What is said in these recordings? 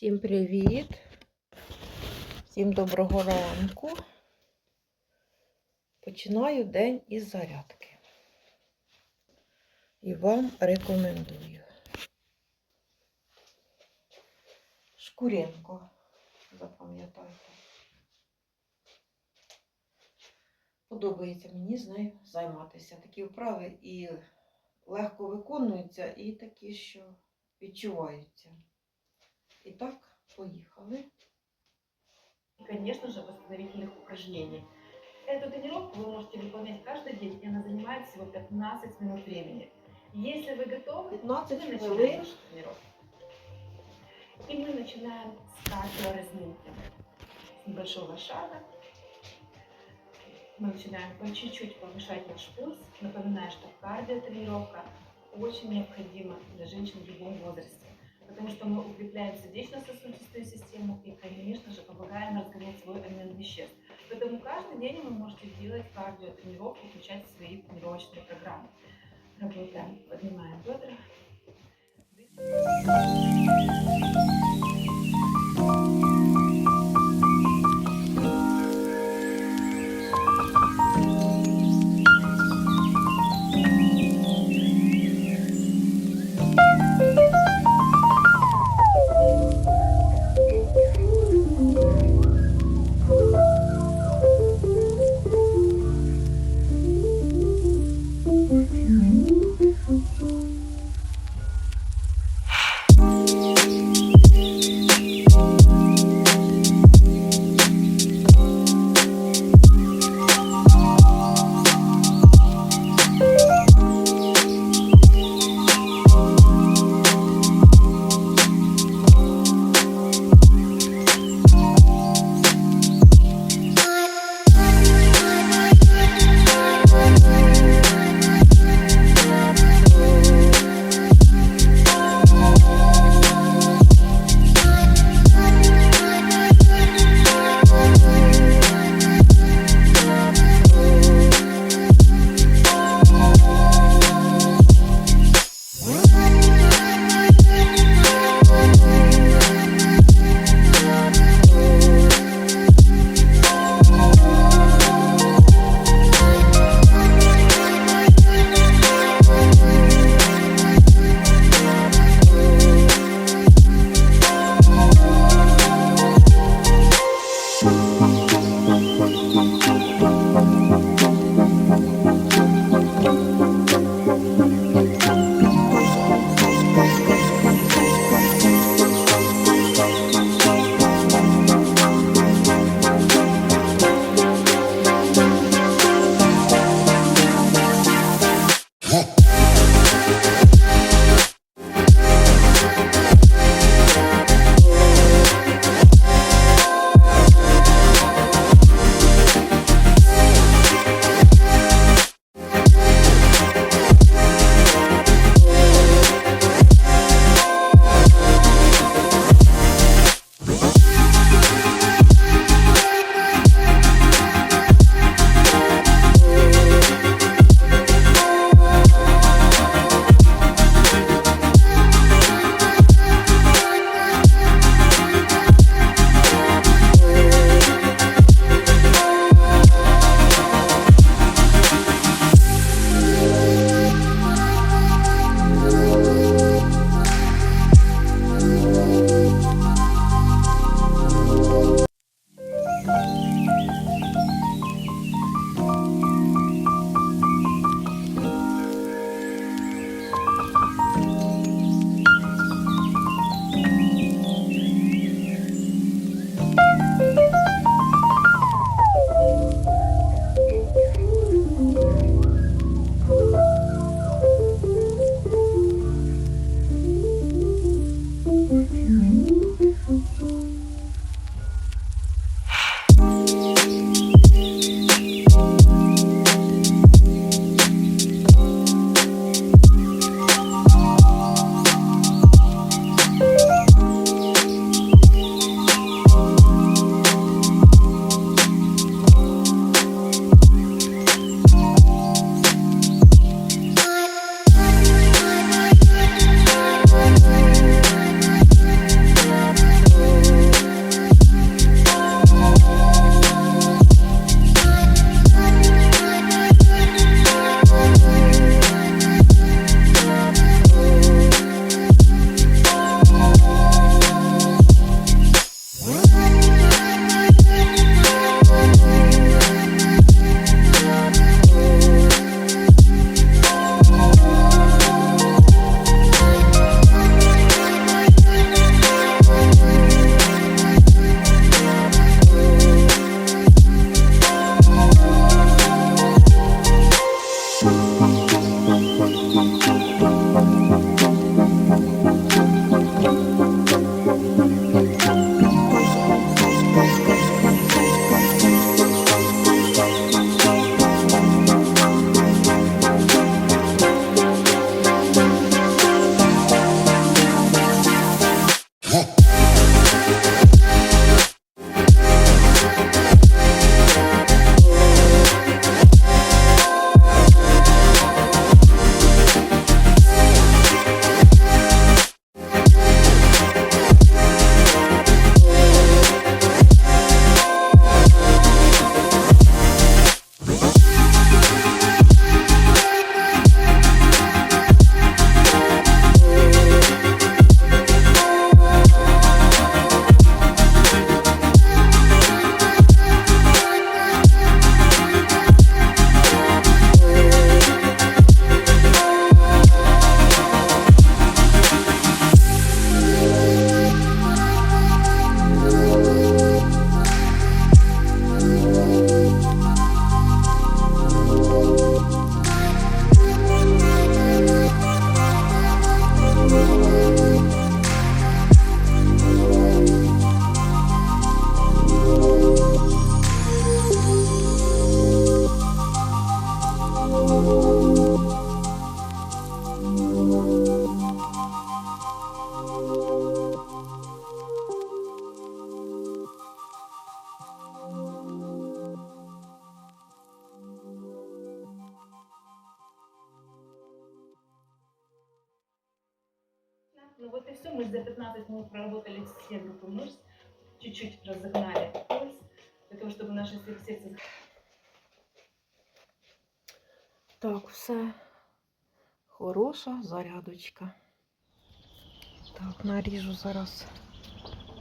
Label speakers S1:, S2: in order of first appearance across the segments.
S1: Всім привіт! Всім доброго ранку. Починаю день із зарядки. І вам рекомендую. Шкуренко, запам'ятайте. Подобається мені з нею займатися. Такі вправи і легко виконуються, і такі, що відчуваються. І так, поїхали.
S2: и, конечно же, восстановительных упражнений. Эту тренировку вы можете выполнять каждый день, и она занимает всего 15 минут времени. Если вы готовы,
S1: 15
S2: мы начинаем нашу тренировку. И мы начинаем с кардиоразминки. С небольшого шага. Мы начинаем по чуть-чуть повышать наш пульс. Напоминаю, что кардиотренировка очень необходима для женщин в любом возрасте. Потому что мы укрепляем сердечно-сосудистую систему и, конечно же, помогаем разгонять свой обмен веществ. Поэтому каждый день вы можете делать кардиотренировку, включать в свои тренировочные программы. Работаем, поднимаем бедра. все, мы за 15 минут проработали все группы мышц, чуть-чуть разогнали пульс, для того, чтобы наше сер- сердце
S1: Так, все. Хороша зарядочка. Так, наріжу зараз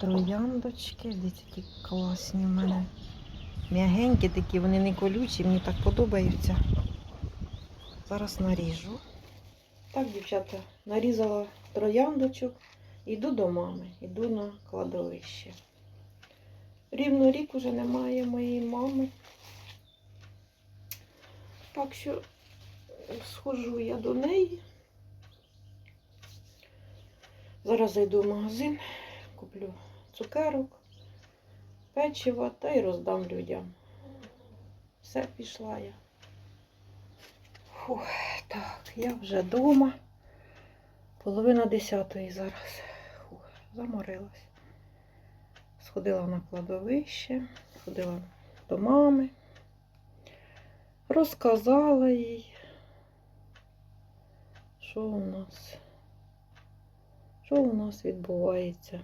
S1: трояндочки. Дивіться, які класні в мене. М'ягенькі такі, вони не колючі, мені так подобаються. Зараз наріжу. Так, дівчата, нарізала трояндочок. Йду до мами, йду на кладовище. Рівно рік уже немає моєї мами. Так що схожу я до неї. Зараз зайду в магазин, куплю цукерок, печиво та й роздам людям. Все, пішла я. Фух, так, я вже вдома. Половина десятої зараз. Заморилась. Сходила на кладовище, сходила до мами, розказала їй, що у нас, що у нас відбувається.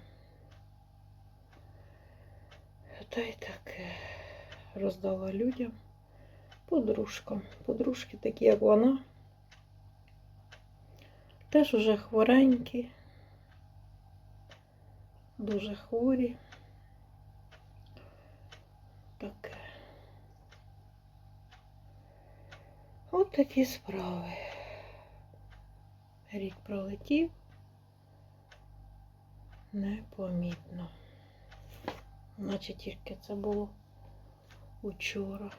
S1: Та й таке роздала людям, подружкам. Подружки такі, як вона. Теж уже хворенькі, дуже хворі. Таке. От такі справи. Рік пролетів непомітно. Наче тільки це було учора.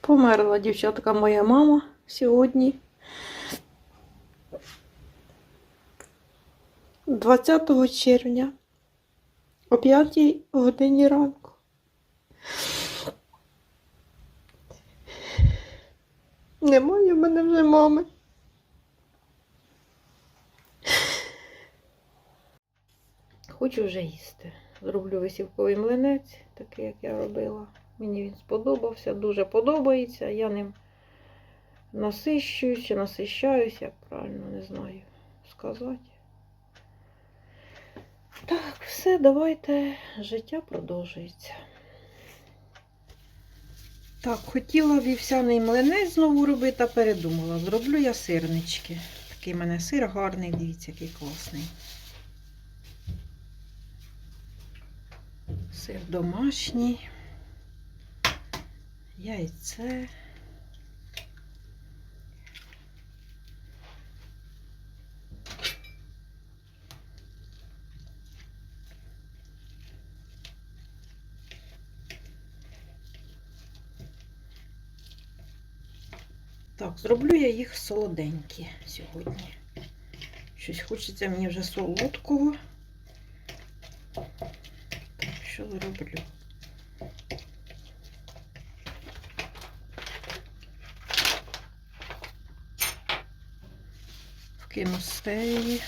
S1: Померла дівчатка моя мама сьогодні. 20 червня о 5 годині ранку. Немає в мене вже мами. Хочу вже їсти. Зроблю висівковий млинець, такий, як я робила. Мені він сподобався, дуже подобається. Я ним насищуюсь чи насищаюсь, як правильно не знаю сказати. Так, все, давайте. Життя продовжується. Так, хотіла вівсяний млинець знову робити, а передумала. Зроблю я сирнички. Такий в мене сир гарний, дивіться, який класний. Сир домашній. Яйце. Так, зроблю я їх солоденькі сьогодні. Щось хочеться мені вже солодкого. Так, що зроблю? Вкину стеві,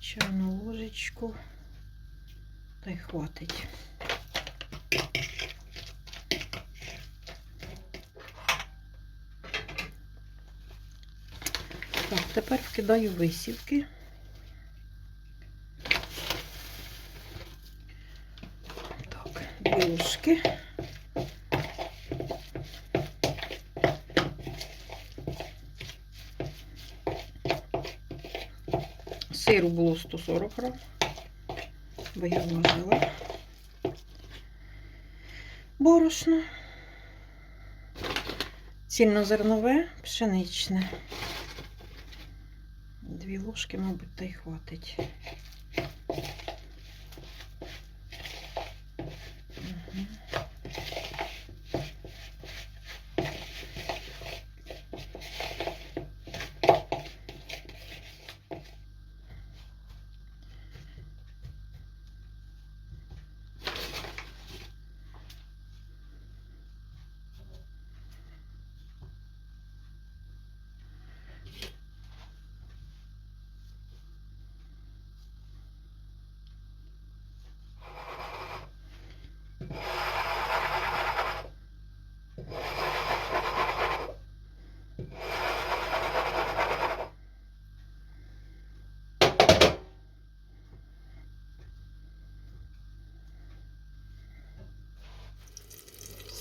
S1: чайну ложечку, та й хватить. Тепер вкидаю висівки. Так, дві ложки. Сиру було 140 грам, бо я зважила. Борошно. Цільнозернове, пшеничне. Дві ложки, мабуть, та й хватить.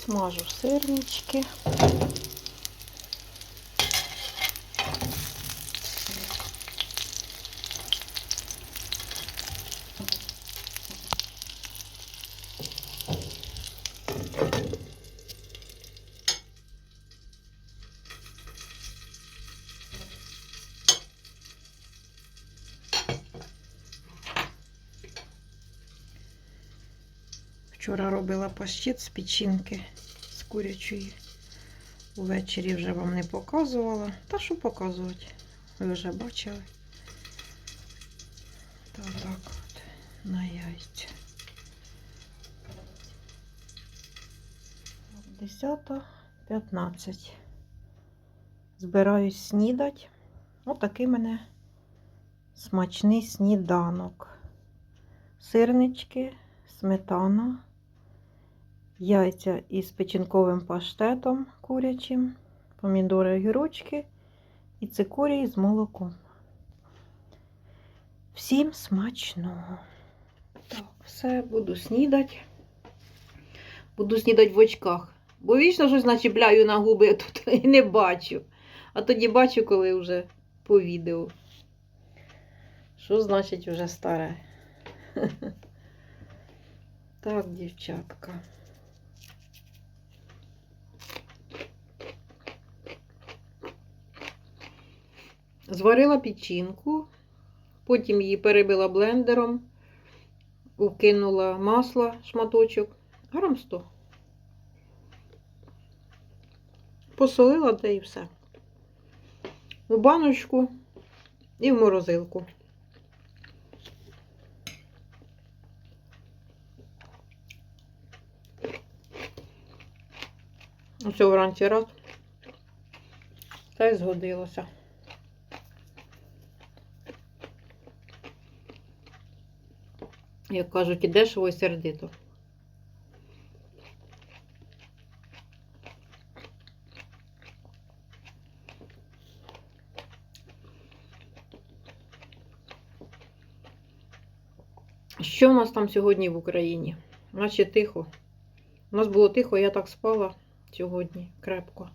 S1: Смажу сирнички. Вчора робила пащит з печінки з курячої. Увечері вже вам не показувала. Та що показувати? Ви вже бачили. Та так от на яйця. 10.15. Збираюсь снідать. Отакий мене смачний сніданок. Сирнички, сметана, яйця із печінковим паштетом курячим, помідори огірочки і цикорій з молоком. Всім смачного. Так, все, буду снідати. Буду снідати в очках. Бо вічно щось начіпляю на губи тут і не бачу. А тоді бачу, коли вже по відео. Що значить вже старе? Так, дівчатка. Зварила печінку, потім її перебила блендером, вкинула масло, шматочок, грам 100. Посолила та і все. У баночку і в морозилку. Ось вранці раз. Та й згодилося. Як кажуть, і дешево, і сердито. Що у нас там сьогодні в Україні? Наче тихо. У нас було тихо, я так спала сьогодні крепко.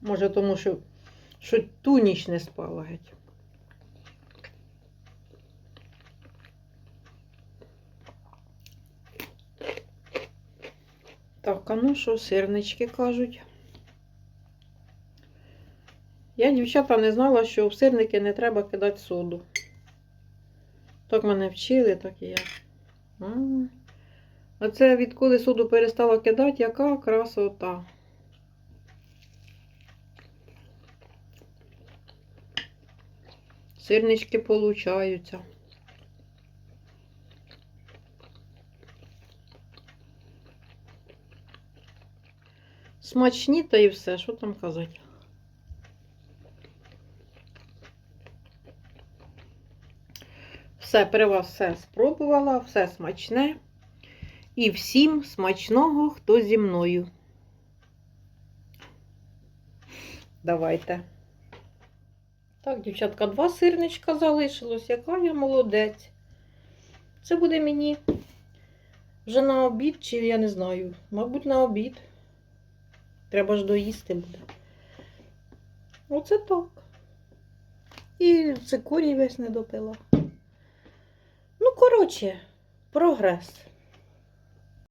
S1: Може, тому що, що ту ніч не спала геть. Так, а ну що, сирнички кажуть. Я, дівчата, не знала, що в сирники не треба кидати соду. Так мене вчили, так і я. А це відколи соду перестала кидати, яка красота. Сирнички получаються. Смачні та і все, що там казати. Все, при вас все спробувала, все смачне. І всім смачного, хто зі мною. Давайте. Так, дівчатка, два сирничка залишилось. Яка я молодець. Це буде мені вже на обід, чи я не знаю. Мабуть, на обід. Треба ж доїсти буде. Оце так. І цикорій весь не допила. Ну, коротше, прогрес.